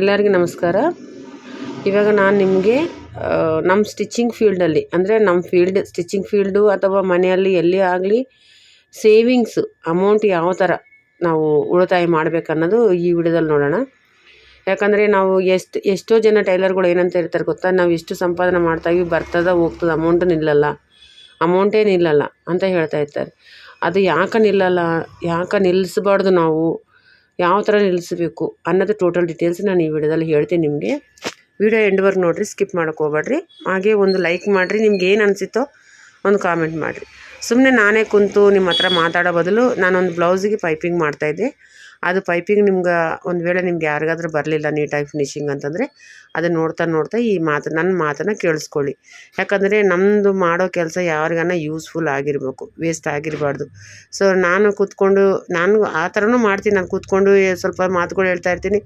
ಎಲ್ಲರಿಗೂ ನಮಸ್ಕಾರ. ಇವಾಗ ನಾನು ನಿಮಗೆ ನಮ್ಮ ಸ್ಟಿಚಿಂಗ್ ಫೀಲ್ಡಲ್ಲಿ ಅಂದರೆ ನಮ್ಮ ಫೀಲ್ಡ್ ಸ್ಟಿಚಿಂಗ್ ಫೀಲ್ಡು ಅಥವಾ ಮನೆಯಲ್ಲಿ ಎಲ್ಲಿ ಆಗಲಿ ಸೇವಿಂಗ್ಸ್ ಅಮೌಂಟ್ ಯಾವ ಥರ ನಾವು ಉಳಿತಾಯ ಮಾಡಬೇಕನ್ನೋದು ಈ ವಿಡಿಯೋದಲ್ಲಿ ನೋಡೋಣ. ಯಾಕಂದರೆ ನಾವು ಎಷ್ಟು, ಎಷ್ಟೋ ಜನ ಟೈಲರ್ಗಳು ಏನಂತ ಇರ್ತಾರೆ ಗೊತ್ತಾ? ನಾವು ಎಷ್ಟು ಸಂಪಾದನೆ ಮಾಡ್ತಾಯಿವಿ ಬರ್ತದ, ಹೋಗ್ತದ ಅಮೌಂಟ್ ನಿಲ್ಲಲ್ಲ ಅಮೌಂಟೇ ನಿಲ್ಲಲ್ಲ ಅಂತ ಹೇಳ್ತಾ ಇರ್ತಾರೆ. ಅದು ಯಾಕೆ ನಿಲ್ಲಲ್ಲ, ಯಾಕೆ ನಿಲ್ಲಿಸ್ಬಾರ್ದು ನಾವು? ಯಾವ ಥರ ನಿಲ್ಲಿಸಬೇಕು ಅನ್ನೋದು ಟೋಟಲ್ ಡೀಟೇಲ್ಸ್ ನಾನು ಈ ವಿಡಿಯೋದಲ್ಲಿ ಹೇಳ್ತೀನಿ ನಿಮಗೆ. ವಿಡಿಯೋ ಎಂಡ್ವರೆಗೆ ನೋಡಿರಿ ಸ್ಕಿಪ್ ಹೋಗ್ಬೇಡ್ರಿ. ಹಾಗೆ ಒಂದು ಲೈಕ್ ಮಾಡಿರಿ, ನಿಮ್ಗೆ ಏನು ಅನಿಸುತ್ತೋ ಒಂದು ಕಾಮೆಂಟ್ ಮಾಡಿರಿ. ಸುಮ್ಮನೆ ನಾನೇ ಕುಂತು ನಿಮ್ಮ ಹತ್ರ ಮಾತಾಡೋ ಬದಲು ನಾನೊಂದು ಬ್ಲೌಸಿಗೆ ಪೈಪಿಂಗ್ ಮಾಡ್ತಾಯಿದ್ದೆ ಅದು ಪೈಪಿಂಗ್ ನಿಮ್ಗೆ ಒಂದು ವೇಳೆ ನಿಮ್ಗೆ ಯಾರಿಗಾದ್ರೂ ಬರಲಿಲ್ಲ ನೀಟಾಗಿ ಫಿನಿಶಿಂಗ್ ಅಂತಂದರೆ ಅದನ್ನು ನೋಡ್ತಾ ನೋಡ್ತಾ ಈ ಮಾತು ನನ್ನ ಮಾತನ್ನು ಕೇಳಿಸ್ಕೊಳ್ಳಿ. ಯಾಕಂದರೆ ನಮ್ಮದು ಮಾಡೋ ಕೆಲಸ ಯಾರಿಗಾನ ಯೂಸ್ಫುಲ್ ಆಗಿರಬೇಕು ವೇಸ್ಟ್ ಆಗಿರಬಾರ್ದು. ಸೊ ನಾನು ಕೂತ್ಕೊಂಡು, ನಾನು ಆ ಥರನೂ ಮಾಡ್ತೀನಿ. ನಾನು ಕೂತ್ಕೊಂಡು ಸ್ವಲ್ಪ ಮಾತುಗಳು ಹೇಳ್ತಾ ಇರ್ತೀನಿ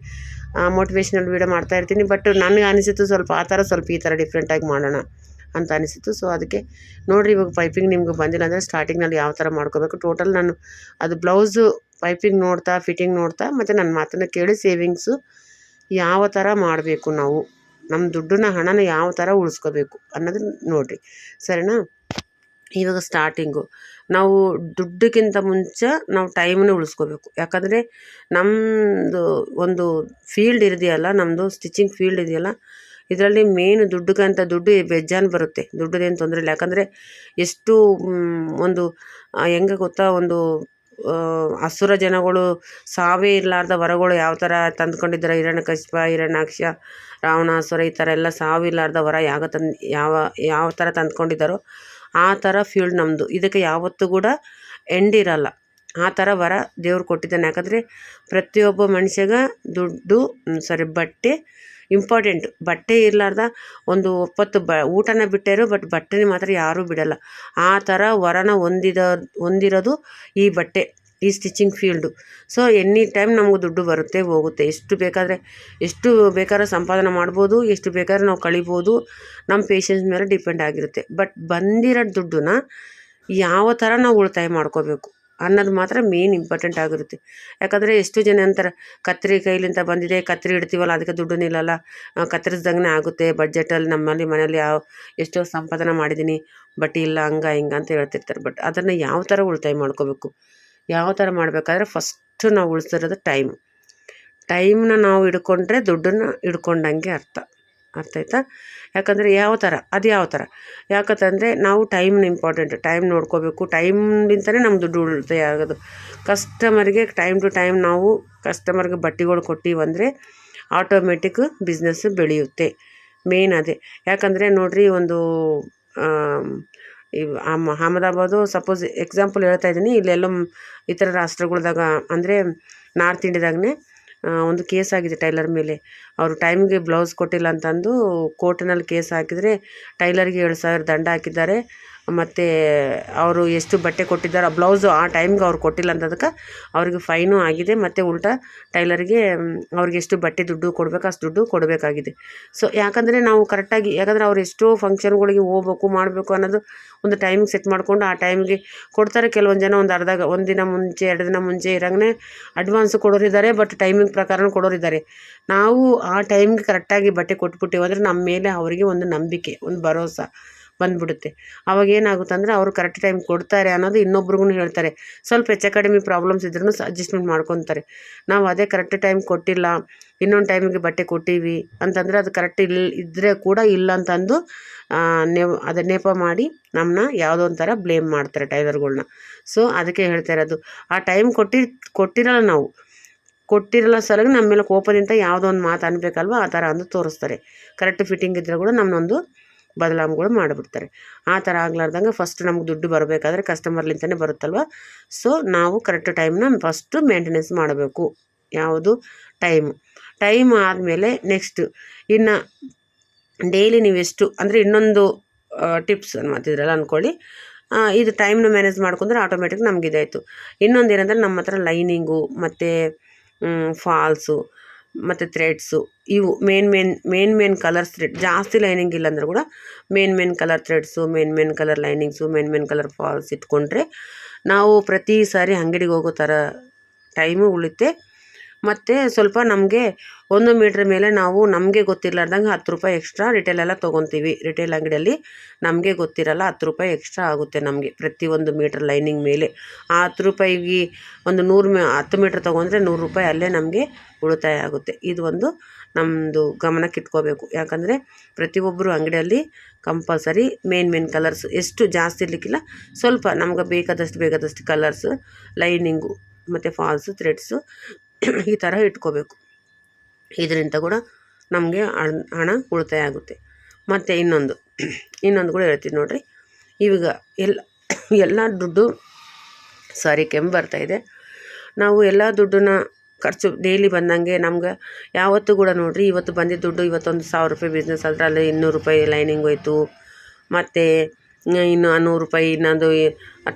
ಮೋಟಿವೇಶ್ನಲ್ ವೀಡಿಯೋ ಮಾಡ್ತಾ ಇರ್ತೀನಿ. ಬಟ್ ನನಗೆ ಅನಿಸಿತು ಸ್ವಲ್ಪ ಆ ಥರ ಸ್ವಲ್ಪ ಈ ಥರ ಡಿಫ್ರೆಂಟಾಗಿ ಮಾಡೋಣ ಅಂತ ಅನಿಸಿತು ಸೊ ಅದಕ್ಕೆ ನೋಡಿರಿ ಇವಾಗ ಪೈಪಿಂಗ್ ನಿಮ್ಗೆ ಬಂದಿಲ್ಲ ಅಂದರೆ ಸ್ಟಾರ್ಟಿಂಗ್ನಲ್ಲಿ ಯಾವ ಥರ ಮಾಡ್ಕೋಬೇಕು? ಟೋಟಲ್ ನಾನು ಅದು ಬ್ಲೌಸು ಪೈಪಿಂಗ್ ನೋಡ್ತಾ, ಫಿಟ್ಟಿಂಗ್ ನೋಡ್ತಾ, ಮತ್ತು ನನ್ನ ಮಾತನ್ನು ಕೇಳಿ ಸೇವಿಂಗ್ಸು ಯಾವ ಥರ ಮಾಡಬೇಕು ನಾವು? ನಮ್ಮ ದುಡ್ಡನ್ನ ಹಣನ ಯಾವ ಥರ ಉಳಿಸ್ಕೋಬೇಕು ಅನ್ನೋದನ್ನ ನೋಡಿರಿ. ಸರಿನಾ? ಇವಾಗ ಸ್ಟಾರ್ಟಿಂಗು ನಾವು ದುಡ್ಡಕ್ಕಿಂತ ಮುಂಚೆ ನಾವು ಟೈಮನ್ನು ಉಳಿಸ್ಕೋಬೇಕು. ಯಾಕಂದರೆ ನಮ್ಮದು ಒಂದು ಫೀಲ್ಡ್ ಇದೆಯಲ್ಲ ನಮ್ಮದು ಸ್ಟಿಚಿಂಗ್ ಫೀಲ್ಡ್ ಇದೆಯಲ್ಲ, ಇದರಲ್ಲಿ ಮೇನ್ ದುಡ್ಡುಗಂತ ದುಡ್ಡು ಬೆಜ್ಜಾನ್ ಬರುತ್ತೆ. ದುಡ್ಡದೇನು ತೊಂದರೆ ಇಲ್ಲ ಯಾಕಂದರೆ ಎಷ್ಟು ಒಂದು ಹೆಂಗೆ ಗೊತ್ತಾ? ಒಂದು ಅಸುರ ಜನಗಳು ಸಾವೇ ಇರಲಾರ್ದ ವರಗಳು ಯಾವ ಥರ ತಂದ್ಕೊಂಡಿದ್ದಾರೆ? ಹಿರಣ್ಯಕಶಿಪ ಹಿರಣ್ಯಾಕ್ಷ, ರಾವಣಾಸುರ ಈ ಥರ ಎಲ್ಲ ಸಾವಿರಲಾರ್ದ ವರ ಯಾವ ತಂದು, ಯಾವ ಯಾವ ಥರ ತಂದ್ಕೊಂಡಿದ್ದಾರೋ ಆ ಥರ ಫೀಲ್ಡ್ ನಮ್ಮದು ಇದಕ್ಕೆ ಯಾವತ್ತೂ ಕೂಡ ಎಂಡ್ ಇರಲ್ಲ. ಆ ಥರ ವರ ದೇವ್ರು ಕೊಟ್ಟಿದ್ದಾನೆ. ಯಾಕಂದರೆ ಪ್ರತಿಯೊಬ್ಬ ಮನುಷ್ಯಗ ದುಡ್ಡು ಸಾರಿ ಬಟ್ಟೆ ಇಂಪಾರ್ಟೆಂಟ್ ಬಟ್ಟೆ ಇರಲಾರ್ದ ಒಂದು ಒಪ್ಪತ್ತು ಬ, ಊಟನ ಬಿಟ್ಟೇರು, ಬಟ್ ಬಟ್ಟೆನ ಮಾತ್ರ ಯಾರೂ ಬಿಡಲ್ಲ. ಆ ಥರ ವರನ ಹೊಂದಿದ, ಹೊಂದಿರೋದು ಈ ಬಟ್ಟೆ, ಈ stitching field so any time ನಮಗೆ ದುಡ್ಡು ಬರುತ್ತೆ, ಹೋಗುತ್ತೆ. ಎಷ್ಟು ಬೇಕಾದರೆ, ಎಷ್ಟು ಬೇಕಾದ್ರೆ ಸಂಪಾದನೆ ಮಾಡ್ಬೋದು, ಎಷ್ಟು ಬೇಕಾದ್ರೆ ನಾವು ಕಳಿಬೋದು. ನಮ್ಮ ಪೇಷನ್ಸ್ ಮೇಲೆ ಡಿಪೆಂಡ್ ಆಗಿರುತ್ತೆ. ಬಟ್ ಬಂದಿರೋ ದುಡ್ಡನ್ನ ಯಾವ ಥರ ನಾವು ಉಳಿತಾಯ ಮಾಡ್ಕೋಬೇಕು? ಅನ್ನೋದು ಮಾತ್ರ ಮೇನ್ ಇಂಪಾರ್ಟೆಂಟ್ ಆಗಿರುತ್ತೆ. ಯಾಕಂದರೆ ಎಷ್ಟು ಜನ ಅಂತಾರೆ, ಕತ್ರಿ ಕೈಲಿಂದ ಬಂದಿದೆ, ಕತ್ರಿ ಇಡ್ತೀವಲ್ಲ, ಅದಕ್ಕೆ ದುಡ್ಡು ನಿಲ್ಲಲ್ಲ ಕತ್ತರಿಸ್ದಂಗೆ ಆಗುತ್ತೆ ಬಡ್ಜೆಟಲ್ಲಿ ನಮ್ಮಲ್ಲಿ ಮನೇಲಿ ಯಾವ, ಎಷ್ಟೋ ಸಂಪಾದನೆ ಮಾಡಿದ್ದೀನಿ ಬಟ್ ಇಲ್ಲ, ಹಂಗ, ಹಿಂಗೆ ಅಂತ ಹೇಳ್ತಿರ್ತಾರೆ. ಬಟ್ ಅದನ್ನು ಯಾವ ಥರ ಉಳಿತಾಯ ಮಾಡ್ಕೋಬೇಕು? ಯಾವ ಥರ ಮಾಡಬೇಕಾದ್ರೆ ಫಸ್ಟು ನಾವು ಉಳಿಸಿರೋದು ಟೈಮ್ ಟೈಮ್ನ ನಾವು ಹಿಡ್ಕೊಂಡ್ರೆ ದುಡ್ಡನ್ನು ಹಿಡ್ಕೊಂಡಂಗೆ ಅರ್ಥ. ಅರ್ಥ ಆಯ್ತಾ ಯಾಕಂದರೆ ಯಾವ ಥರ ಅದು ಯಾವ ಥರ ಯಾಕಂತಂದರೆ ನಾವು ಟೈಮ್ನ ಇಂಪಾರ್ಟೆಂಟ್ ಟೈಮ್ ನೋಡ್ಕೋಬೇಕು. ಟೈಮ್ಲಿಂದನೇ ನಮ್ಮ ದುಡ್ಡು ಉಳಿತಾಯ ಆಗೋದು. ಕಸ್ಟಮರ್ಗೆ ಟೈಮ್ ಟು ಟೈಮ್ ನಾವು ಕಸ್ಟಮರ್ಗೆ ಬಟ್ಟೆಗಳು ಕೊಟ್ಟಿವಂದರೆ ಆಟೋಮೆಟಿಕ್ ಬಿಸ್ನೆಸ್ ಬೆಳೆಯುತ್ತೆ. ಮೇನ್ ಅದೇ. ಯಾಕಂದರೆ ನೋಡಿರಿ ಒಂದು ಈ ಅಹಮದಾಬಾದು ಸಪೋಸ್ ಎಕ್ಸಾಂಪಲ್ ಹೇಳ್ತಾ ಇದ್ದೀನಿ. ಇಲ್ಲೆಲ್ಲೋ ಇತರ ರಾಷ್ಟ್ರಗಳ್ದಾಗ ಅಂದರೆ ನಾರ್ತ್ ಇಂಡಿಯಾದಾಗನೇ ಒಂದು ಕೇಸ್ ಆಗಿದೆ ಟೈಲರ್ ಮೇಲೆ. ಅವರು ಟೈಮ್ಗೆ ಬ್ಲೌಸ್ ಕೊಟ್ಟಿಲ್ಲ ಅಂತಂದು ಕೋರ್ಟ್ನಲ್ಲಿ ಕೇಸ್ ಹಾಕಿದರೆ ಟೈಲರ್ಗೆ ಏಳು ಸಾವಿರ ದಂಡ ಹಾಕಿದ್ದಾರೆ. ಮತ್ತು ಅವರು ಎಷ್ಟು ಬಟ್ಟೆ ಕೊಟ್ಟಿದ್ದಾರೋ, ಬ್ಲೌಸು ಆ ಟೈಮ್ಗೆ ಅವ್ರು ಕೊಟ್ಟಿಲ್ಲ ಅಂತದಕ್ಕೆ ಅವ್ರಿಗೆ ಫೈನು ಆಗಿದೆ. ಮತ್ತು ಉಲ್ಟಾ ಟೈಲರ್ಗೆ ಅವ್ರಿಗೆ ಎಷ್ಟು ಬಟ್ಟೆ ದುಡ್ಡು ಕೊಡಬೇಕು, ಅಷ್ಟು ದುಡ್ಡು ಕೊಡಬೇಕಾಗಿದೆ. ಸೊ ಯಾಕಂದರೆ ನಾವು ಕರೆಕ್ಟಾಗಿ ಯಾಕಂದರೆ ಅವ್ರು ಎಷ್ಟೋ ಫಂಕ್ಷನ್ಗಳಿಗೆ ಹೋಗ್ಬೇಕು, ಮಾಡಬೇಕು ಅನ್ನೋದು ಒಂದು ಟೈಮಿಗೆ ಸೆಟ್ ಮಾಡಿಕೊಂಡು ಆ ಟೈಮ್ಗೆ ಕೊಡ್ತಾರೆ. ಕೆಲವೊಂದು ಜನ ಒಂದು ಅರ್ಧ ಒಂದು ದಿನ ಮುಂಚೆ, ಎರಡು ದಿನ ಮುಂಚೆ ಇರಂಗೆ ಅಡ್ವಾನ್ಸ್ ಕೊಡೋರಿದ್ದಾರೆ ಬಟ್ ಟೈಮಿಂಗ್ ಪ್ರಕಾರನೂ ಕೊಡೋರಿದ್ದಾರೆ ನಾವು ಆ ಟೈಮ್ಗೆ ಕರೆಕ್ಟಾಗಿ ಬಟ್ಟೆ ಕೊಟ್ಬಿಟ್ಟಿವಂದ್ರೆ ನಮ್ಮ ಮೇಲೆ ಅವರಿಗೆ ಒಂದು ನಂಬಿಕೆ, ಒಂದು ಭರೋಸಾ. ಬಂದುಬಿಡುತ್ತೆ. ಅವಾಗ ಏನಾಗುತ್ತೆ ಅಂದರೆ ಅವರು ಕರೆಕ್ಟ್ ಟೈಮ್ ಕೊಡ್ತಾರೆ ಅನ್ನೋದು ಇನ್ನೊಬ್ರಿಗೂ ಹೇಳ್ತಾರೆ. ಸ್ವಲ್ಪ ಹೆಚ್ಚು ಕಡಿಮೆ ಪ್ರಾಬ್ಲಮ್ಸ್ ಇದ್ರೂ ಅಡ್ಜಸ್ಟ್ಮೆಂಟ್ ಮಾಡ್ಕೊತಾರೆ. ನಾವು ಅದೇ ಕರೆಕ್ಟ್ ಟೈಮ್ ಕೊಟ್ಟಿಲ್ಲ, ಇನ್ನೊಂದು ಟೈಮಿಗೆ ಬಟ್ಟೆ ಕೊಟ್ಟೀವಿ ಅಂತಂದರೆ ಅದು ಕರೆಕ್ಟ್ ಇಲ್ಲ ಇದ್ದರೆ ಕೂಡ ಇಲ್ಲ ಅಂತಂದು ನೆವ್ ಅದು ನೆಪ ಮಾಡಿ ನಮ್ಮನ್ನ ಯಾವುದೋ ಒಂಥರ ಬ್ಲೇಮ್ ಮಾಡ್ತಾರೆ ಟೈಲರ್ಗಳ್ನ ಸೊ ಅದಕ್ಕೆ ಹೇಳ್ತಾ ಇರೋದು. ಆ ಟೈಮ್ ಕೊಟ್ಟಿ, ಕೊಟ್ಟಿರಲ್ಲ ನಾವು. ಕೊಟ್ಟಿರಲ್ಲ ಸಲಗ ನಮ್ಮ ಮೇಲೆ ಕೋಪದಿಂದ ಯಾವುದೋ ಒಂದು ಮಾತು ಅನ್ಬೇಕಲ್ವ? ಆ ಥರ ಅಂದು ತೋರಿಸ್ತಾರೆ. ಕರೆಕ್ಟ್ ಫಿಟ್ಟಿಂಗ್ ಇದ್ದರೆ ಕೂಡ ನಮ್ಮನ್ನೊಂದು ಬದಲಾವಣೆಗಳು ಮಾಡಿಬಿಡ್ತಾರೆ. ಆ ಥರ ಆಗ್ಲಾರ್ದಂಗೆ ಫಸ್ಟ್ ನಮ್ಗೆ ದುಡ್ಡು ಬರಬೇಕಾದ್ರೆ ಕಸ್ಟಮರ್ಲಿಂತಲೇ ಬರುತ್ತಲ್ವ? ಸೊ ನಾವು ಕರೆಕ್ಟ್ ಟೈಮ್ನ ಫಸ್ಟು ಮೇಂಟೆನೆನ್ಸ್ ಮಾಡಬೇಕು. ಯಾವುದು? ಟೈಮ್ ಟೈಮ್ ಆದಮೇಲೆ ನೆಕ್ಸ್ಟ್ ಇನ್ನು ಡೈಲಿ ನೀವೆಷ್ಟು ಅಂದರೆ ಇನ್ನೊಂದು ಟಿಪ್ಸ್ ಮಾತಿದ್ರಲ್ಲ ಅಂದ್ಕೊಳ್ಳಿ ಇದು ಟೈಮ್ನ ಮ್ಯಾನೇಜ್ ಮಾಡ್ಕೊಂಡ್ರೆ ಆಟೋಮೆಟಿಕ್ ನಮ್ಗೆ ಇದಾಯಿತು ಇನ್ನೊಂದು ಏನಂದರೆ ನಮ್ಮ ಹತ್ರ ಲೈನಿಂಗು ಮತ್ತು ಫಾಲ್ಸು ಮತ್ತು ಥ್ರೆಡ್ಸು ಇವು main main main main colours thread ಜಾಸ್ತಿ ಲೈನಿಂಗ್ ಇಲ್ಲ ಅಂದರೂ ಕೂಡ main main colour threads main main colour linings main main colour falls ಇಟ್ಕೊಂಡ್ರೆ ನಾವು ಪ್ರತಿ ಸಾರಿ ಅಂಗಡಿಗೆ ಹೋಗೋ ಥರ ಟೈಮು ಉಳಿತೆ ಮತ್ತು ಸ್ವಲ್ಪ ನಮಗೆ ಒಂದು ಮೀಟ್ರ್ ಮೇಲೆ ನಾವು ನಮಗೆ ಗೊತ್ತಿರಲಾರ್ದಂಗೆ ಹತ್ತು ರೂಪಾಯಿ ಎಕ್ಸ್ಟ್ರಾ ರಿಟೇಲೆಲ್ಲ ತೊಗೊತೀವಿ. ರಿಟೇಲ್ ಅಂಗಡಿಯಲ್ಲಿ ನಮಗೆ ಗೊತ್ತಿರಲ್ಲ ಹತ್ತು ರೂಪಾಯಿ ಎಕ್ಸ್ಟ್ರಾ ಆಗುತ್ತೆ ನಮಗೆ ಪ್ರತಿ ಒಂದು ಮೀಟ್ರ್ ಲೈನಿಂಗ್ ಮೇಲೆ. ಆ ಹತ್ತು ರೂಪಾಯಿಗೆ ಒಂದು ನೂರು ಮೀ, ಹತ್ತು ಮೀಟ್ರ್ ತೊಗೊಂಡ್ರೆ ನೂರು ರೂಪಾಯಿ ಅಲ್ಲೇ ನಮಗೆ ಉಳಿತಾಯ ಆಗುತ್ತೆ. ಇದು ಒಂದು ನಮ್ಮದು ಗಮನಕ್ಕೆ ಇಟ್ಕೋಬೇಕು ಯಾಕಂದರೆ ಪ್ರತಿಯೊಬ್ಬರು ಅಂಗಡಿಯಲ್ಲಿ ಕಂಪಲ್ಸರಿ ಮೇನ್ ಮೇನ್ ಕಲರ್ಸ್ ಎಷ್ಟು ಜಾಸ್ತಿ ಇರಲಿಕ್ಕಿಲ್ಲ, ಸ್ವಲ್ಪ ನಮ್ಗೆ ಬೇಕಾದಷ್ಟು ಬೇಕಾದಷ್ಟು ಕಲರ್ಸ್ ಲೈನಿಂಗು ಮತ್ತು ಫಾಲ್ಸು ಥ್ರೆಡ್ಸು ಈ ಥರ ಇಟ್ಕೋಬೇಕು. ಇದರಿಂದ ಕೂಡ ನಮಗೆ ಹಣ ಉಳಿತಾಯ ಆಗುತ್ತೆ. ಮತ್ತು ಇನ್ನೊಂದು ಇನ್ನೊಂದು ಕೂಡ ಹೇಳ್ತೀನಿ ನೋಡಿರಿ. ಇವಾಗ ಎಲ್ಲ ಎಲ್ಲ ದುಡ್ಡು, ಸಾರಿ ಕೆಮ್ಮು ಬರ್ತಾಯಿದೆ ನಾವು ಎಲ್ಲ ದುಡ್ಡನ್ನ ಖರ್ಚು ಡೈಲಿ ಬಂದಂಗೆ ನಮ್ಗೆ ಯಾವತ್ತೂ ಕೂಡ ನೋಡಿರಿ, ಇವತ್ತು ಬಂದಿದ್ದ ದುಡ್ಡು ಇವತ್ತೊಂದು ಸಾವಿರ ರೂಪಾಯಿ ಬಿಸ್ನೆಸ್ ಆದರೆ ಅಲ್ಲಿ ಇನ್ನೂರು ರೂಪಾಯಿ ಲೈನಿಂಗ್ ಹೋಯ್ತು. ಮತ್ತು ಇನ್ನು ನೂರು ರೂಪಾಯಿ ಇನ್ನೊಂದು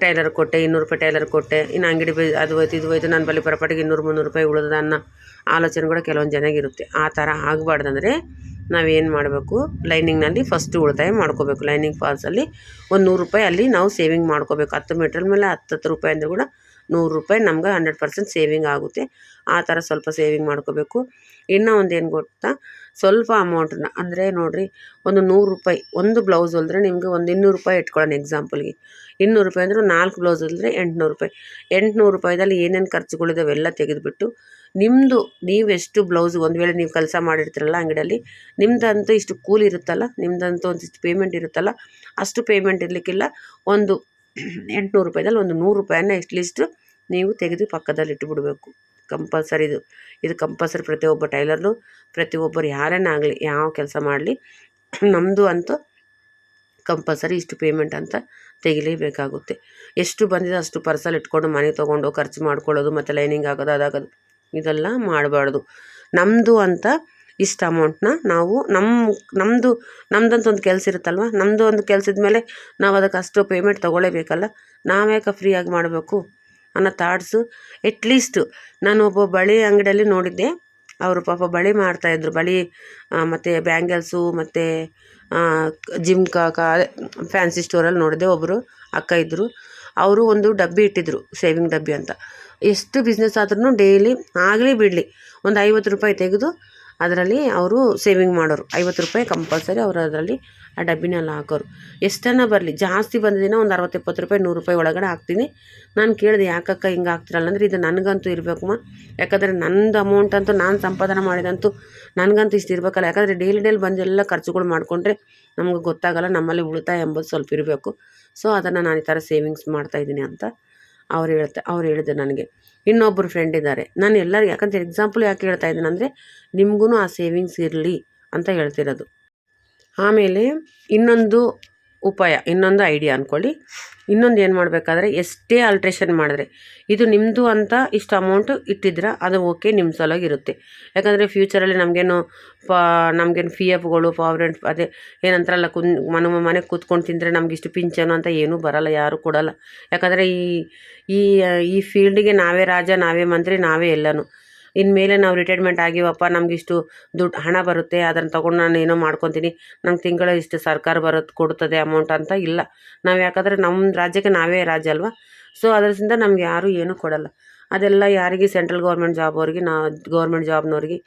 ಟೈಲರ್ ಕೊಟ್ಟೆ, ಇನ್ನೂರು ರೂಪಾಯಿ ಟೈಲರ್ ಕೊಟ್ಟೆ, ಇನ್ನು ಅಂಗಡಿ ಬೈ ಅದು ಹೋಯ್ತು ಇದು ಹೋಯ್ತು ನನ್ನ ಬಳಿ ಪರಪಾಟಿಗೆ ಇನ್ನೂರು ಮುನ್ನೂರು ರೂಪಾಯಿ ಉಳಿದದ ಅನ್ನೋ ಆಲೋಚನೆ ಕೂಡ ಕೆಲವೊಂದು ಜನಗಿರುತ್ತೆ ಆ ಥರ ಆಗಬಾರ್ದಂದ್ರೆ ನಾವೇನು ಮಾಡಬೇಕು? ಲೈನಿಂಗ್ನಲ್ಲಿ ಫಸ್ಟ್ ಉಳಿತಾಯ ಮಾಡ್ಕೋಬೇಕು. ಲೈನಿಂಗ್ ಫಾಲ್ಸಲ್ಲಿ ಒಂದು ನೂರು ರೂಪಾಯಿ ಅಲ್ಲಿ ನಾವು ಸೇವಿಂಗ್ ಮಾಡ್ಕೋಬೇಕು. ಹತ್ತು ಮೀಟ್ರ್ ಮೇಲೆ ಹತ್ತು ಹತ್ತು ರೂಪಾಯಿ ಅಂದರೆ ಕೂಡ ನೂರು ರೂಪಾಯಿ ನಮ್ಗೆ ಹಂಡ್ರೆಡ್ ಪರ್ಸೆಂಟ್ ಸೇವಿಂಗ್ ಆಗುತ್ತೆ. ಆ ಥರ ಸ್ವಲ್ಪ ಸೇವಿಂಗ್ ಮಾಡ್ಕೋಬೇಕು. ಇನ್ನೂ ಒಂದು ಏನು ಗೊತ್ತಾ? ಸ್ವಲ್ಪ ಅಮೌಂಟನ್ನ ಅಂದರೆ ನೋಡಿರಿ, ಒಂದು ನೂರು ರೂಪಾಯಿ, ಒಂದು ಬ್ಲೌಸ್ ಹೊಲಿದ್ರೆ ನಿಮಗೆ ಒಂದು ಇನ್ನೂರು ರೂಪಾಯಿ ಇಟ್ಕೊಳ್ಳೋಣ ಎಕ್ಸಾಂಪಲ್ಗೆ ಇನ್ನೂರು ರೂಪಾಯಿ ಅಂದರೆ ನಾಲ್ಕು ಬ್ಲೌಸ್ ಹೊಲಿದ್ರೆ ಎಂಟುನೂರು ರೂಪಾಯಿ. ಎಂಟುನೂರು ರೂಪಾಯಿದಲ್ಲಿ ಏನೇನು ಖರ್ಚುಗಳಿದಾವೆ ಎಲ್ಲ ತೆಗೆದುಬಿಟ್ಟು ನಿಮ್ಮದು ನೀವೆಷ್ಟು ಬ್ಲೌಸ್ ಒಂದು ವೇಳೆ ನೀವು ಕೆಲಸ ಮಾಡಿರ್ತೀರಲ್ಲ ಅಂಗಡಿಯಲ್ಲಿ ನಿಮ್ಮದಂತೂ ಇಷ್ಟು ಕೂಲಿ ಇರುತ್ತಲ್ಲ, ನಿಮ್ದಂತೂ ಒಂದಿಷ್ಟು ಪೇಮೆಂಟ್ ಇರುತ್ತಲ್ಲ, ಅಷ್ಟು ಪೇಮೆಂಟ್ ಇರಲಿಕ್ಕಿಲ್ಲ, ಒಂದು ಎಂಟುನೂರು ರೂಪಾಯಿದಲ್ಲಿ ಒಂದು ನೂರು ರೂಪಾಯನ್ನ ಅಟ್ಲೀಸ್ಟ್ ನೀವು ತೆಗೆದು ಪಕ್ಕದಲ್ಲಿ ಇಟ್ಟುಬಿಡಬೇಕು ಕಂಪಲ್ಸರಿ ಇದು. ಇದು ಕಂಪಲ್ಸರಿ ಪ್ರತಿಯೊಬ್ಬ ಟೈಲರ್ನು, ಪ್ರತಿಯೊಬ್ಬರು ಯಾರೇ ಆಗಲಿ ಯಾವ ಕೆಲಸ ಮಾಡಲಿ ನಮ್ಮದು ಅಂತೂ ಕಂಪಲ್ಸರಿ ಇಷ್ಟು ಪೇಮೆಂಟ್ ಅಂತ ತೆಗಿಲೇಬೇಕಾಗುತ್ತೆ. ಎಷ್ಟು ಬಂದಿದೆ ಅಷ್ಟು ಪರ್ಸಲ್ಲಿ ಇಟ್ಕೊಂಡು ಮನೆ ತೊಗೊಂಡು ಖರ್ಚು ಮಾಡ್ಕೊಳ್ಳೋದು, ಮತ್ತು ಲೈನಿಂಗ್ ಆಗೋದು ಅದಾಗೋದು, ಇದೆಲ್ಲ ಮಾಡಬಾರ್ದು. ನಮ್ಮದು ಅಂತ ಇಷ್ಟು ಅಮೌಂಟ್ನ ನಾವು ನಮ್ಮ ನಮ್ಮದು ನಮ್ದಂತ ಒಂದು ಕೆಲಸ ಇರುತ್ತಲ್ವ? ನಮ್ಮದು ಒಂದು ಕೆಲಸದ ಮೇಲೆ ನಾವು ಅದಕ್ಕೆ ಅಷ್ಟು ಪೇಮೆಂಟ್ ತೊಗೊಳ್ಳೇಬೇಕಲ್ಲ? ನಾವ್ಯಾಕೆ ಫ್ರೀಯಾಗಿ ಮಾಡಬೇಕು? ಅನ್ನೋ ಥಾಟ್ಸು ಎಟ್ಲೀಸ್ಟು ನಾನು ಒಬ್ಬ ಬಳೆ ಅಂಗಡಿಯಲ್ಲಿ ನೋಡಿದ್ದೆ. ಅವರು ಪಾಪ ಬಳೆ ಮಾಡ್ತಾಯಿದ್ರು ಬಳೆ ಮತ್ತು ಬ್ಯಾಂಗಲ್ಸು ಮತ್ತು ಜಿಮ್ ಕಾ ಫ್ಯಾನ್ಸಿ ಸ್ಟೋರಲ್ಲಿ ನೋಡಿದೆ. ಒಬ್ಬರು ಅಕ್ಕ ಇದ್ದರು ಅವರು ಒಂದು ಡಬ್ಬಿ ಇಟ್ಟಿದ್ದರು ಸೇವಿಂಗ್ ಡಬ್ಬಿ ಅಂತ. ಎಷ್ಟು ಬಿಸ್ನೆಸ್ ಆದ್ರೂ ಡೈಲಿ ಆಗಲಿ ಬಿಡಲಿ. ಒಂದು ಐವತ್ತು ರೂಪಾಯಿ ತೆಗೆದು ಅದರಲ್ಲಿ ಅವರು ಸೇವಿಂಗ್ ಮಾಡೋರು. ಐವತ್ತು ರೂಪಾಯಿ ಕಂಪಲ್ಸರಿ ಅವರು ಅದರಲ್ಲಿ ಆ ಡಬ್ಬಿನಲ್ಲಿ ಹಾಕೋರು. ಎಷ್ಟನ್ನ ಬರಲಿ, ಜಾಸ್ತಿ ಬಂದಿದ್ದೀನ ಒಂದು ಅರವತ್ತು ಎಪ್ಪತ್ತು ರೂಪಾಯಿ, ನೂರು ರೂಪಾಯಿ ಒಳಗಡೆ ಹಾಕ್ತೀನಿ. ನಾನು ಕೇಳಿದೆ, ಯಾಕಕ್ಕ ಹಿಂಗೆ ಹಾಕ್ತಿರಲ್ಲ ಅಂದರೆ ಇದು ನನಗಂತೂ ಇರಬೇಕಮ್ಮ. ಯಾಕಂದರೆ ನಂದು ಅಮೌಂಟ್ ಅಂತೂ ನಾನು ಸಂಪಾದನೆ ಮಾಡಿದಂತೂ ನನಗಂತೂ ಇಷ್ಟು ಇರಬೇಕಲ್ಲ. ಯಾಕಂದರೆ ಡೈಲಿ ಡೈಲಿ ಬಂದು ಎಲ್ಲ ಖರ್ಚುಗಳು ಮಾಡಿಕೊಂಡ್ರೆ ನಮಗೆ ಗೊತ್ತಾಗಲ್ಲ, ನಮ್ಮಲ್ಲಿ ಉಳಿತಾಯ ಎಂಬುದು ಸ್ವಲ್ಪ ಇರಬೇಕು. ಸೊ ಅದನ್ನು ನಾನು ಈ ಥರ ಸೇವಿಂಗ್ಸ್ ಮಾಡ್ತಾಯಿದ್ದೀನಿ ಅಂತ ಅವ್ರು ಹೇಳ್ತಾ, ಅವ್ರು ಹೇಳಿದ್ರು ನನಗೆ. ಇನ್ನೊಬ್ಬರು ಫ್ರೆಂಡ್ ಇದ್ದಾರೆ. ನಾನು ಎಲ್ಲರಿಗೂ ಯಾಕಂತ ಎಕ್ಸಾಂಪಲ್ ಯಾಕೆ ಹೇಳ್ತಾ ಇದ್ದೀನಿ ಅಂದರೆ ನಿಮಗೂ ಆ ಸೇವಿಂಗ್ಸ್ ಇರಲಿ ಅಂತ ಹೇಳ್ತಿರೋದು. ಆಮೇಲೆ ಇನ್ನೊಂದು ಉಪಾಯ, ಇನ್ನೊಂದು ಐಡಿಯಾ ಅಂದ್ಕೊಳ್ಳಿ ಇನ್ನೊಂದು ಏನು ಮಾಡಬೇಕಾದ್ರೆ ಎಷ್ಟೇ ಆಲ್ಟ್ರೇಷನ್ ಮಾಡಿದ್ರೆ ಇದು ನಿಮ್ಮದು ಅಂತ ಇಷ್ಟು ಅಮೌಂಟು ಇಟ್ಟಿದ್ರೆ ಅದು ಓಕೆ ನಿಮ್ಮ ಸಲುವಾಗಿ ಇರುತ್ತೆ. ಯಾಕಂದರೆ ಫ್ಯೂಚರಲ್ಲಿ ನಮಗೇನು ಪಾ, ನಮಗೇನು ಫಿ ಎಫ್ಗಳು ಫಾವ್ರೆಂಟ್ ಅದೇ ಏನಂತಾರಲ್ಲ, ಕುನ್, ಮನೆ, ಮನೆಗೆ ಕೂತ್ಕೊಂಡು ತಿಂದರೆ ನಮ್ಗೆ ಇಷ್ಟು ಪಿಂಚನು ಅಂತ ಏನೂ ಬರಲ್ಲ, ಯಾರೂ ಕೊಡಲ್ಲ. ಯಾಕಂದರೆ ಈ ಈ ಈ ಫೀಲ್ಡಿಗೆ ನಾವೇ ರಾಜ, ನಾವೇ ಮಂತ್ರಿ, ನಾವೇ ಎಲ್ಲನೂ. ಇನ್ಮೇಲೆ ನಾವು ರಿಟೈರ್ಮೆಂಟ್ ಆಗಿವಪ್ಪ ನಮಗಿಷ್ಟು ದುಡ್ಡು ಹಣ ಬರುತ್ತೆ, ಅದನ್ನು ತೊಗೊಂಡು ನಾನು ಏನೋ ಮಾಡ್ಕೊತೀನಿ. ನಂಗೆ ತಿಂಗಳ ಇಷ್ಟು ಸರ್ಕಾರ ಬರುತ್ತೆ ಕೊಡ್ತದೆ ಅಮೌಂಟ್ ಅಂತ ಇಲ್ಲ. ನಾವು ಯಾಕಂದರೆ ನಮ್ಮ ರಾಜ್ಯಕ್ಕೆ ನಾವೇ ರಾಜ್ಯ ಅಲ್ವಾ? ಸೊ ಅದರಿಂದ ನಮ್ಗೆ ಯಾರು ಏನೂ ಕೊಡಲ್ಲ. ಅದೆಲ್ಲ ಯಾರಿಗೆ ಸೆಂಟ್ರಲ್ ಗೌರ್ಮೆಂಟ್ ಜಾಬ್ ಅವ್ರಿಗೆ, ನಾ ಗೌರ್ಮೆಂಟ್ ಜಾಬ್ನವ್ರಿಗೆ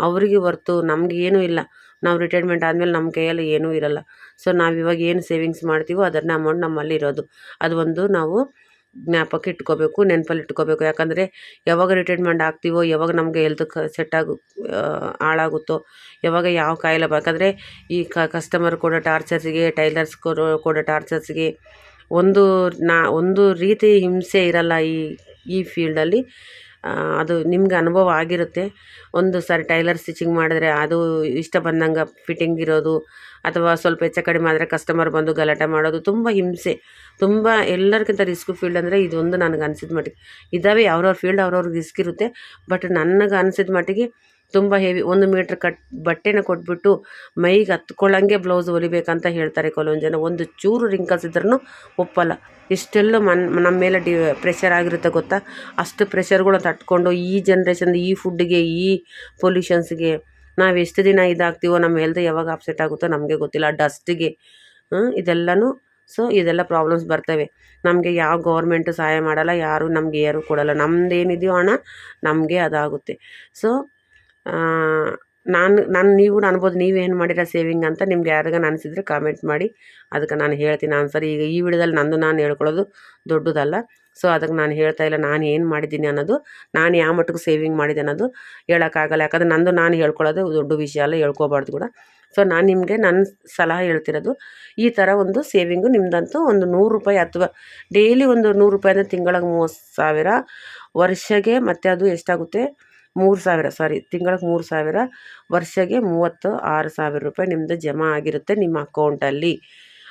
ಅವರಿಗೆ ಹೊರ್ತು ನಮ್ಗೆ ಏನೂ ಇಲ್ಲ. ನಾವು ರಿಟೈರ್ಮೆಂಟ್ ಆದಮೇಲೆ ನಮ್ಮ ಕೈಯಲ್ಲಿ ಏನೂ ಇರಲ್ಲ. ಸೊ ನಾವು ಇವಾಗ ಏನು ಸೇವಿಂಗ್ಸ್ ಮಾಡ್ತೀವೋ ಅದನ್ನ ಅಮೌಂಟ್ ನಮ್ಮಲ್ಲಿ ಇರೋದು. ಅದು ಒಂದು ನಾವು ಜ್ಞಾಪಕ ಇಟ್ಕೋಬೇಕು, ನೆನಪಲ್ಲಿ ಇಟ್ಕೋಬೇಕು. ಯಾಕಂದರೆ ಯಾವಾಗ ರಿಟೈರ್ಮೆಂಟ್ ಆಗ್ತೀವೋ, ಯಾವಾಗ ನಮಗೆ ಎಲ್ತ್ ಸೆಟ್ ಆಗು ಹಾಳಾಗುತ್ತೋ, ಯಾವಾಗ ಯಾವ ಕಾಯಿಲೆ ಯಾಕಂದರೆ ಈ ಕಸ್ಟಮರ್ ಕೊಡೋ ಟಾರ್ಚರ್ಸ್ಗೆ ಟೈಲರ್ಸ್ ಕೊಡೋ ಕೊಡೋ ಟಾರ್ಚರ್ಸ್ಗೆ ಒಂದು ನಾ, ಒಂದು ರೀತಿ ಹಿಂಸೆ ಇರಲ್ಲ ಈ ಈ ಫೀಲ್ಡಲ್ಲಿ ಅದು ನಿಮ್ಗೆ ಅನುಭವ ಆಗಿರುತ್ತೆ. ಒಂದು ಸಾರಿ ಟೈಲರ್ ಸ್ಟಿಚಿಂಗ್ ಮಾಡಿದ್ರೆ ಅದು ಇಷ್ಟ ಬಂದಂಗೆ ಫಿಟ್ಟಿಂಗ್ ಇರೋದು, ಅಥವಾ ಸ್ವಲ್ಪ ಹೆಚ್ಚು ಕಡಿಮೆ ಆದರೆ ಕಸ್ಟಮರ್ ಬಂದು ಗಲಾಟೆ ಮಾಡೋದು ತುಂಬ ಹಿಂಸೆ. ತುಂಬ ಎಲ್ಲರಿಗಿಂತ ರಿಸ್ಕ್ ಫೀಲ್ಡ್ ಅಂದರೆ ಇದೊಂದು ನನಗೆ ಅನಿಸಿದ ಮಟ್ಟಿಗೆ. ಇದ್ದಾವೆ ಅವ್ರವ್ರ ಫೀಲ್ಡ್ ಅವ್ರವ್ರಿಗೆ ರಿಸ್ಕ್ ಇರುತ್ತೆ ಬಟ್ ನನಗೆ ಅನಿಸಿದ ಮಟ್ಟಿಗೆ ತುಂಬ ಹೆವಿ ಒಂದು ಮೀಟ್ರ್ ಕಟ್ ಬಟ್ಟೆನ ಕೊಟ್ಬಿಟ್ಟು ಮೈಗೆ ಹತ್ಕೊಳ್ಳಂಗೆ ಬ್ಲೌಸ್ ಹೊಲಿಬೇಕಂತ ಹೇಳ್ತಾರೆ ಕೆಲವೊಂದು ಜನ. ಒಂದು ಚೂರು ರಿಂಕಲ್ಸ್ ಇದ್ರೂ ಒಪ್ಪಲ್ಲ. ಇಷ್ಟೆಲ್ಲ ಮನ್ ನಮ್ಮ ಮೇಲೆ ಡಿ ಪ್ರೆಷರ್ ಆಗಿರುತ್ತೆ ಗೊತ್ತಾ? ಅಷ್ಟು ಪ್ರೆಷರ್ಗಳು ತಟ್ಕೊಂಡು ಈ ಜನ್ರೇಷನ್ ಈ ಫುಡ್ಗೆ ಈ ಪೊಲ್ಯೂಷನ್ಸ್ಗೆ ನಾವು ಎಷ್ಟು ದಿನ ಇದಾಗ್ತೀವೋ ನಮ್ಮ ಹೆಲ್ತ್ ಯಾವಾಗ ಅಪ್ಸೆಟ್ ಆಗುತ್ತೋ ನಮಗೆ ಗೊತ್ತಿಲ್ಲ. ಡಸ್ಟಿಗೆ ಇದೆಲ್ಲನೂ ಸೊ ಇದೆಲ್ಲ ಪ್ರಾಬ್ಲಮ್ಸ್ ಬರ್ತವೆ. ನಮಗೆ ಯಾವ ಗೌರ್ಮೆಂಟು ಸಹಾಯ ಮಾಡಲ್ಲ, ಯಾರು ನಮಗೆ ಯಾರು ಕೊಡಲ್ಲ. ನಮ್ದೇನಿದೆಯೋ ಹಣ ನಮಗೆ ಅದಾಗುತ್ತೆ. ಸೊ ನಾನು ನಾನು ನೀವು ಅನ್ಬೋದು ನೀವೇನು ಮಾಡಿರ ಸೇವಿಂಗ್ ಅಂತ ನಿಮ್ಗೆ ಯಾರಿಗಾನ ಅನಿಸಿದ್ರೆ ಕಾಮೆಂಟ್ ಮಾಡಿ. ಅದಕ್ಕೆ ನಾನು ಹೇಳ್ತೀನಿ ಆನ್ಸರ್ ಈಗ ಈ ವಿಡಿಯೋದಲ್ಲಿ ನಂದು ನಾನು ಹೇಳ್ಕೊಳ್ಳೋದು ದೊಡ್ಡದಲ್ಲ. ಸೊ ಅದಕ್ಕೆ ನಾನು ಹೇಳ್ತಾ ಇಲ್ಲ ನಾನು ಏನು ಮಾಡಿದ್ದೀನಿ ಅನ್ನೋದು, ನಾನು ಯಾವ ಮಟ್ಟಿಗೆ ಸೇವಿಂಗ್ ಮಾಡಿದೆ ಅನ್ನೋದು ಹೇಳೋಕ್ಕಾಗಲ್ಲ. ಯಾಕಂದ್ರೆ ನಂದು ನಾನು ಹೇಳ್ಕೊಳ್ಳೋದು ದೊಡ್ಡ ವಿಷಯ ಅಲ್ಲ, ಹೇಳ್ಕೋಬಾರ್ದು ಕೂಡ. ಸೊ ನಾನು ನಿಮಗೆ ನನ್ನ ಸಲಹೆ ಹೇಳ್ತಿರೋದು, ಈ ಥರ ಒಂದು ಸೇವಿಂಗು ನಿಮ್ದಂತೂ ಒಂದು ನೂರು ರೂಪಾಯಿ ಅಥವಾ ಡೈಲಿ ಒಂದು ನೂರು ರೂಪಾಯಿ ಅಂದರೆ ತಿಂಗಳಿಗೆ ಮೂವತ್ತು ಸಾವಿರ ವರ್ಷಗೆ ಮತ್ತು ಅದು ಎಷ್ಟಾಗುತ್ತೆ? ಮೂರು ಸಾವಿರ ಸಾರಿ ತಿಂಗಳಿಗೆ ಮೂರು ಸಾವಿರ ವರ್ಷಕ್ಕೆ ಮೂವತ್ತು, ಆರು ಸಾವಿರ ರೂಪಾಯಿ ನಿಮ್ಮದು ಜಮಾ ಆಗಿರುತ್ತೆ ನಿಮ್ಮ ಅಕೌಂಟಲ್ಲಿ.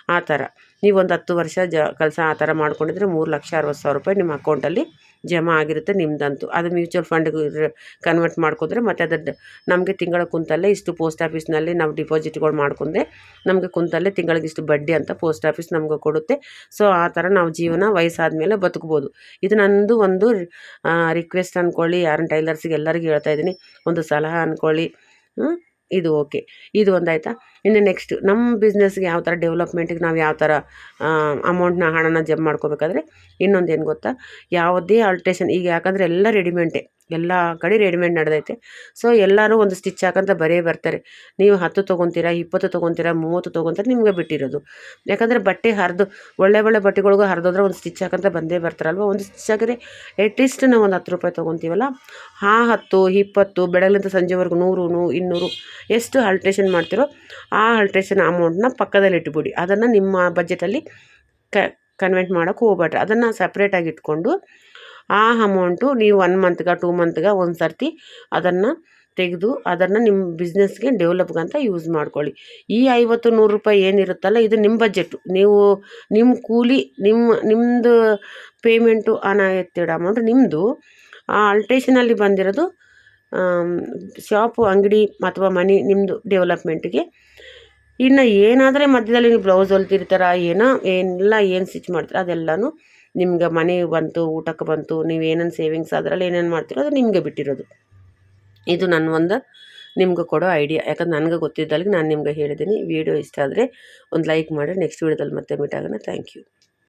ಆ ಥರ. ನೀವೊಂದು ಹತ್ತು ವರ್ಷ ಜ, ಕೆಲಸ ಆ ಥರ ಮಾಡ್ಕೊಂಡಿದ್ರೆ ಮೂರು ಲಕ್ಷ ಅರವತ್ತು ಸಾವಿರ ರೂಪಾಯಿ ನಿಮ್ಮ ಅಕೌಂಟಲ್ಲಿ ಜಮಾ ಆಗಿರುತ್ತೆ ನಿಮ್ಮದಂತೂ ಅದು ಮ್ಯೂಚುವಲ್ ಫಂಡ್ಗೆ ಕನ್ವರ್ಟ್ ಮಾಡ್ಕೊಂಡ್ರೆ ಮತ್ತು ಅದರ ನಮಗೆ ತಿಂಗಳ ಕುಂತಲ್ಲೇ ಇಷ್ಟು ಪೋಸ್ಟ್ ಆಫೀಸ್ನಲ್ಲಿ ನಾವು ಡಿಪಾಸಿಟ್ಗಳು ಮಾಡ್ಕೊಂಡೆ ನಮಗೆ ಕುಂತಲ್ಲೇ ತಿಂಗಳಿಗೆ ಇಷ್ಟು ಬಡ್ಡಿ ಅಂತ ಪೋಸ್ಟ್ ಆಫೀಸ್ ನಮ್ಗೆ ಕೊಡುತ್ತೆ. ಸೊ, ಆ ಥರ ನಾವು ಜೀವನ ವಯಸ್ಸಾದ ಮೇಲೆ ಬದುಕ್ಬೋದು. ಇದು ನಂದು ಒಂದು ರಿಕ್ವೆಸ್ಟ್ ಅಂದ್ಕೊಳ್ಳಿ ಯಾರನ್ನ ಟೈಲರ್ಸಿಗೆ ಎಲ್ಲರಿಗೂ ಹೇಳ್ತಾ ಇದ್ದೀನಿ. ಒಂದು ಸಲಹೆ ಅಂದ್ಕೊಳ್ಳಿ ಇದು ಓಕೆ. ಇದು ಒಂದಾಯ್ತಾ? ಇನ್ನು ನೆಕ್ಸ್ಟ್ ನಮ್ಮ ಬಿಸ್ನೆಸ್ಗೆ ಯಾವ ಥರ ಡೆವಲಪ್ಮೆಂಟಿಗೆ ನಾವು ಯಾವ ಥರ ಅಮೌಂಟ್ನ ಹಣನ ಜಮಾ ಮಾಡ್ಕೋಬೇಕಾದ್ರೆ ಇನ್ನೊಂದು ಏನು ಗೊತ್ತಾ? ಯಾವುದೇ ಆಲ್ಟ್ರೇಷನ್ ಈಗ ಯಾಕಂದರೆ ಎಲ್ಲ ರೆಡಿಮೆಂಟೇ ಎಲ್ಲ ಕಡೆ ರೆಡಿಮೇಡ್ ನಡೆದೈತೆ. ಸೊ ಎಲ್ಲರೂ ಒಂದು ಸ್ಟಿಚ್ ಹಾಕಂತ ಬರೇ ಬರ್ತಾರೆ. ನೀವು ಹತ್ತು ತೊಗೊತೀರಾ, ಇಪ್ಪತ್ತು ತೊಗೊತೀರಾ, ಮೂವತ್ತು ತೊಗೊತಾರೆ ನಿಮಗೆ ಬಿಟ್ಟಿರೋದು. ಯಾಕಂದರೆ ಬಟ್ಟೆ ಹರಿದು, ಒಳ್ಳೆ ಒಳ್ಳೆ ಬಟ್ಟೆಗಳಿಗೂ ಹರಿದೋದ್ರೆ ಒಂದು ಸ್ಟಿಚ್ ಹಾಕಂತ ಬಂದೇ ಬರ್ತಾರಲ್ವ? ಒಂದು ಸ್ಟಿಚ್ ಹಾಕಿದ್ರೆ ಅಟ್ಲೀಸ್ಟ್ ನಾವು ಒಂದು ಹತ್ತು ರೂಪಾಯಿ ತೊಗೊತೀವಲ್ಲ? ಆ ಹತ್ತು, ಇಪ್ಪತ್ತು, ಬೆಳಗ್ಲಿಂದ ಸಂಜೆವರೆಗೂ ನೂರು, ನೂ, ಇನ್ನೂರು ಎಷ್ಟು ಅಲ್ಟ್ರೇಷನ್ ಮಾಡ್ತಿರೋ ಆ ಅಲ್ಟ್ರೇಷನ್ ಅಮೌಂಟ್ನ ಪಕ್ಕದಲ್ಲಿ ಇಟ್ಬಿಡಿ. ಅದನ್ನು ನಿಮ್ಮ ಬಜೆಟಲ್ಲಿ ಕನ್ವೆಂಟ್ ಮಾಡೋಕ್ಕೆ ಹೋಗ್ಬೇಡ್ರಿ. ಅದನ್ನು ಸಪ್ರೇಟಾಗಿ ಇಟ್ಕೊಂಡು ಆ ಅಮೌಂಟು ನೀವು ಒನ್ ಮಂತ್ಗ, ಟೂ ಮಂತ್ಗೆ ಒಂದು ಸರ್ತಿ ಅದನ್ನು ತೆಗೆದು ಅದನ್ನು ನಿಮ್ಮ ಬಿಸ್ನೆಸ್ಗೆ ಡೆವಲಪ್ಗಂತ ಯೂಸ್ ಮಾಡ್ಕೊಳ್ಳಿ. ಈ ಐವತ್ತು ನೂರು ರೂಪಾಯಿ ಏನಿರುತ್ತಲ್ಲ, ಇದು ನಿಮ್ಮ ಬಜೆಟು ನೀವು ನಿಮ್ಮ ಕೂಲಿ ನಿಮ್ಮ ನಿಮ್ಮದು ಪೇಮೆಂಟು ಹಣ ಎತ್ತಿಡೋ ಅಮೌಂಟ್ ನಿಮ್ಮದು ಆ ಅಲ್ಟೇಷನಲ್ಲಿ ಬಂದಿರೋದು ಶಾಪು ಅಂಗಡಿ ಅಥವಾ ಮನೆ ನಿಮ್ಮದು ಡೆವಲಪ್ಮೆಂಟಿಗೆ ಇನ್ನು ಏನಾದರೆ ಮಧ್ಯದಲ್ಲಿ ನೀವು ಬ್ಲೌಸ್ ಹೊಲ್ತಿರ್ತಾರ, ಏನೋ, ಏನೆಲ್ಲ, ಏನು ಸ್ಟಿಚ್ ಮಾಡ್ತೀರ ಅದೆಲ್ಲನೂ ನಿಮ್ಗೆ ಮನೆಗೆ ಬಂತು, ಊಟಕ್ಕೆ ಬಂತು, ನೀವು ಏನೇನು ಸೇವಿಂಗ್ಸ್ ಅದರಲ್ಲಿ ಏನೇನು ಮಾಡ್ತೀರೋ ಅದು ನಿಮಗೆ ಬಿಟ್ಟಿರೋದು. ಇದು ನನ್ನ ಒಂದು ನಿಮ್ಗೆ ಕೊಡೋ ಐಡಿಯಾ ಯಾಕಂದ್ರೆ ನನಗೆ ಗೊತ್ತಿದ್ದಲ್ಲಿಗೆ ನಾನು ನಿಮ್ಗೆ ಹೇಳಿದ್ದೀನಿ. ವಿಡಿಯೋ ಇಷ್ಟ ಆದರೆ ಒಂದು ಲೈಕ್ ಮಾಡಿ ನೆಕ್ಸ್ಟ್ ವೀಡಿಯೋದಲ್ಲಿ ಮತ್ತೆ ಮೀಟ್ ಆಗೋಣ. Thank you